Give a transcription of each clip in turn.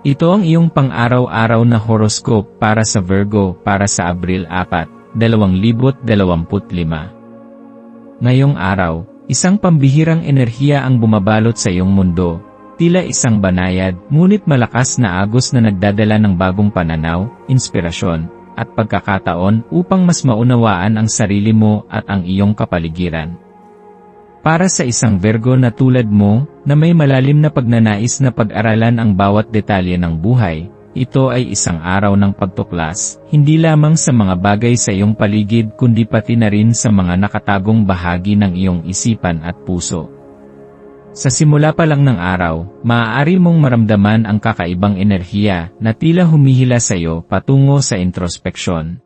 Ito ang iyong pang-araw-araw na horoscope para sa Virgo para sa Abril 4, 2025. Ngayong araw, isang pambihirang enerhiya ang bumabalot sa iyong mundo, tila isang banayad, ngunit malakas na agos na nagdadala ng bagong pananaw, inspirasyon, at pagkakataon upang mas maunawaan ang sarili mo at ang iyong kapaligiran. Para sa isang Virgo na tulad mo, na may malalim na pagnanais na pag-aralan ang bawat detalye ng buhay, ito ay isang araw ng pagtuklas, hindi lamang sa mga bagay sa iyong paligid kundi pati na rin sa mga nakatagong bahagi ng iyong isipan at puso. Sa simula pa lang ng araw, maaari mong maramdaman ang kakaibang enerhiya na tila humihila sa iyo patungo sa introspeksyon.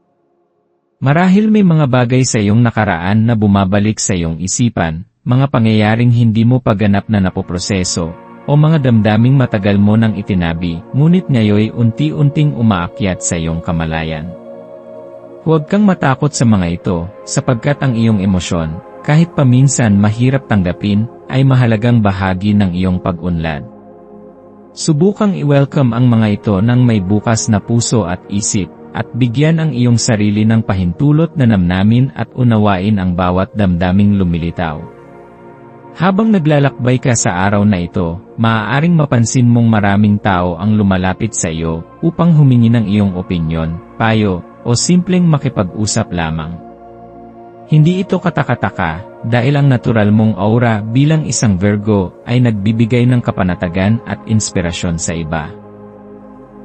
Marahil may mga bagay sa iyong nakaraan na bumabalik sa iyong isipan, mga pangyayaring hindi mo paganap na napoproseso, o mga damdaming matagal mo nang itinabi, ngunit ngayoy unti-unting umaakyat sa iyong kamalayan. Huwag kang matakot sa mga ito, sapagkat ang iyong emosyon, kahit paminsan mahirap tanggapin, ay mahalagang bahagi ng iyong pag-unlad. Subukang i-welcome ang mga ito ng may bukas na puso at isip, at bigyan ang iyong sarili ng pahintulot na namnamin at unawain ang bawat damdaming lumilitaw. Habang naglalakbay ka sa araw na ito, maaaring mapansin mong maraming tao ang lumalapit sa iyo upang humingi ng iyong opinyon, payo, o simpleng makipag-usap lamang. Hindi ito katakataka, dahil ang natural mong aura bilang isang Virgo ay nagbibigay ng kapanatagan at inspirasyon sa iba.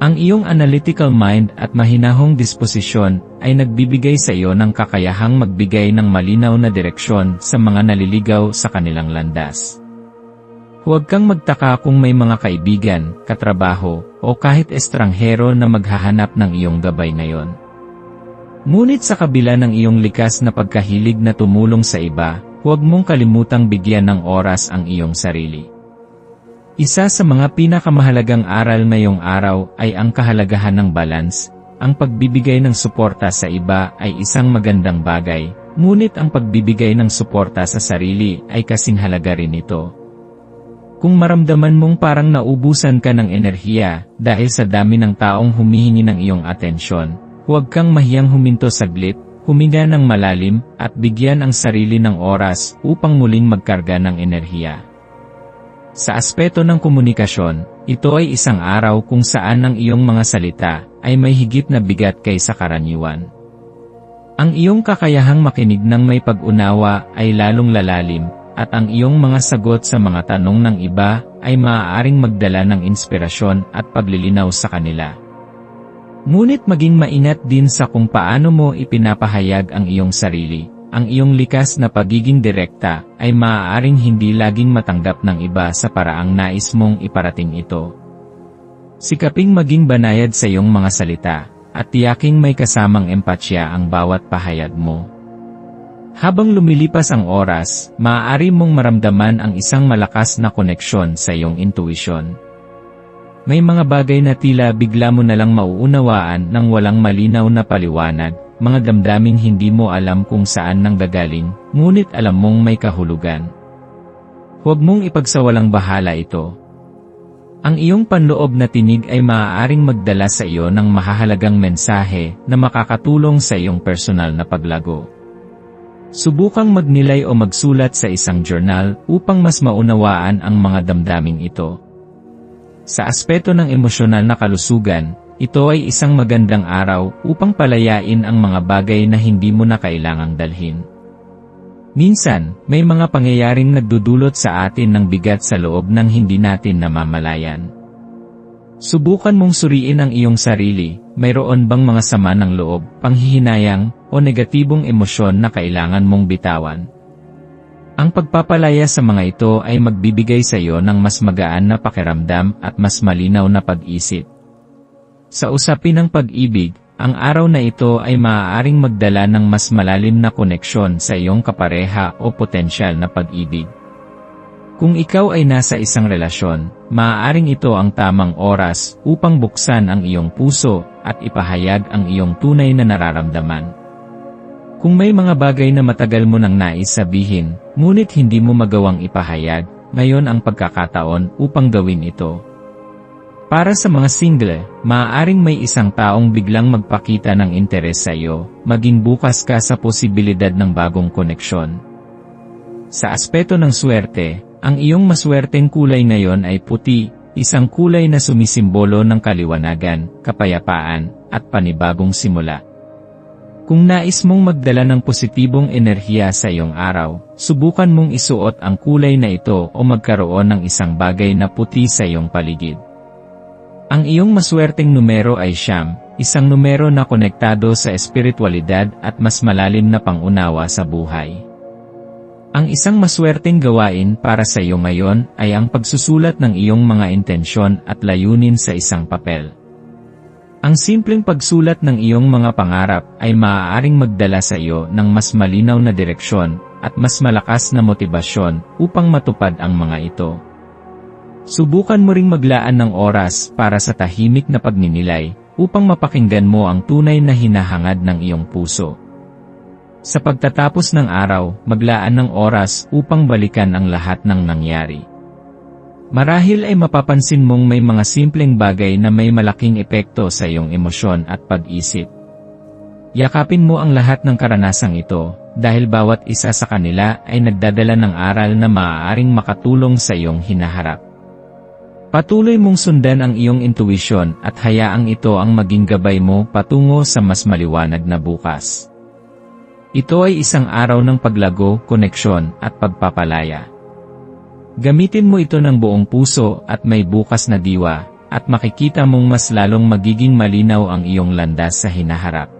Ang iyong analytical mind at mahinahong disposisyon ay nagbibigay sa iyo ng kakayahang magbigay ng malinaw na direksyon sa mga naliligaw sa kanilang landas. Huwag kang magtaka kung may mga kaibigan, katrabaho, o kahit estranghero na maghahanap ng iyong gabay ngayon. Ngunit sa kabila ng iyong likas na pagkahilig na tumulong sa iba, huwag mong kalimutang bigyan ng oras ang iyong sarili. Isa sa mga pinakamahalagang aral ngayong araw ay ang kahalagahan ng balance. Ang pagbibigay ng suporta sa iba ay isang magandang bagay, ngunit ang pagbibigay ng suporta sa sarili ay kasing halaga rin ito. Kung maramdaman mong parang naubusan ka ng enerhiya dahil sa dami ng taong humihingi ng iyong atensyon, huwag kang mahiyang huminto saglit, huminga ng malalim, at bigyan ang sarili ng oras upang muling magkarga ng enerhiya. Sa aspeto ng komunikasyon, ito ay isang araw kung saan ang iyong mga salita ay may higit na bigat kaysa karaniwan. Ang iyong kakayahang makinig ng may pag-unawa ay lalong lalalim, at ang iyong mga sagot sa mga tanong ng iba ay maaaring magdala ng inspirasyon at paglilinaw sa kanila. Ngunit maging maingat din sa kung paano mo ipinapahayag ang iyong sarili ang iyong likas na pagiging direkta ay maaaring hindi laging matanggap ng iba sa paraang nais mong iparating ito. Sikaping maging banayad sa iyong mga salita, at tiyaking may kasamang empatsya ang bawat pahayag mo. Habang lumilipas ang oras, maaari mong maramdaman ang isang malakas na koneksyon sa iyong intuisyon. May mga bagay na tila bigla mo nalang mauunawaan ng walang malinaw na paliwanag, mga damdaming hindi mo alam kung saan nang gagaling, ngunit alam mong may kahulugan. Huwag mong ipagsawalang bahala ito. Ang iyong panloob na tinig ay maaaring magdala sa iyo ng mahahalagang mensahe na makakatulong sa iyong personal na paglago. Subukang magnilay o magsulat sa isang journal upang mas maunawaan ang mga damdaming ito. Sa aspeto ng emosyonal na kalusugan, ito ay isang magandang araw upang palayain ang mga bagay na hindi mo na kailangang dalhin. Minsan, may mga pangyayaring nagdudulot sa atin ng bigat sa loob ng hindi natin namamalayan. Subukan mong suriin ang iyong sarili, mayroon bang mga sama ng loob, panghihinayang, o negatibong emosyon na kailangan mong bitawan. Ang pagpapalaya sa mga ito ay magbibigay sa iyo ng mas magaan na pakiramdam at mas malinaw na pag-isip. Sa usapin ng pag-ibig, ang araw na ito ay maaaring magdala ng mas malalim na koneksyon sa iyong kapareha o potensyal na pag-ibig. Kung ikaw ay nasa isang relasyon, maaaring ito ang tamang oras upang buksan ang iyong puso at ipahayag ang iyong tunay na nararamdaman. Kung may mga bagay na matagal mo nang nais sabihin, ngunit hindi mo magawang ipahayag, ngayon ang pagkakataon upang gawin ito. Para sa mga single, maaaring may isang taong biglang magpakita ng interes sa iyo, maging bukas ka sa posibilidad ng bagong koneksyon. Sa aspeto ng swerte, ang iyong maswerteng kulay ngayon ay puti, isang kulay na sumisimbolo ng kaliwanagan, kapayapaan, at panibagong simula. Kung nais mong magdala ng positibong enerhiya sa iyong araw, subukan mong isuot ang kulay na ito o magkaroon ng isang bagay na puti sa iyong paligid. Ang iyong maswerteng numero ay siyam, isang numero na konektado sa espiritualidad at mas malalim na pangunawa sa buhay. Ang isang maswerteng gawain para sa iyo ngayon ay ang pagsusulat ng iyong mga intensyon at layunin sa isang papel. Ang simpleng pagsulat ng iyong mga pangarap ay maaaring magdala sa iyo ng mas malinaw na direksyon at mas malakas na motibasyon upang matupad ang mga ito. Subukan mo ring maglaan ng oras para sa tahimik na pagninilay upang mapakinggan mo ang tunay na hinahangad ng iyong puso. Sa pagtatapos ng araw, maglaan ng oras upang balikan ang lahat ng nangyari. Marahil ay mapapansin mong may mga simpleng bagay na may malaking epekto sa iyong emosyon at pag-isip. Yakapin mo ang lahat ng karanasang ito, dahil bawat isa sa kanila ay nagdadala ng aral na maaaring makatulong sa iyong hinaharap. Patuloy mong sundan ang iyong intuisyon at hayaang ito ang maging gabay mo patungo sa mas maliwanag na bukas. Ito ay isang araw ng paglago, koneksyon, at pagpapalaya. Gamitin mo ito ng buong puso at may bukas na diwa, at makikita mong mas lalong magiging malinaw ang iyong landas sa hinaharap.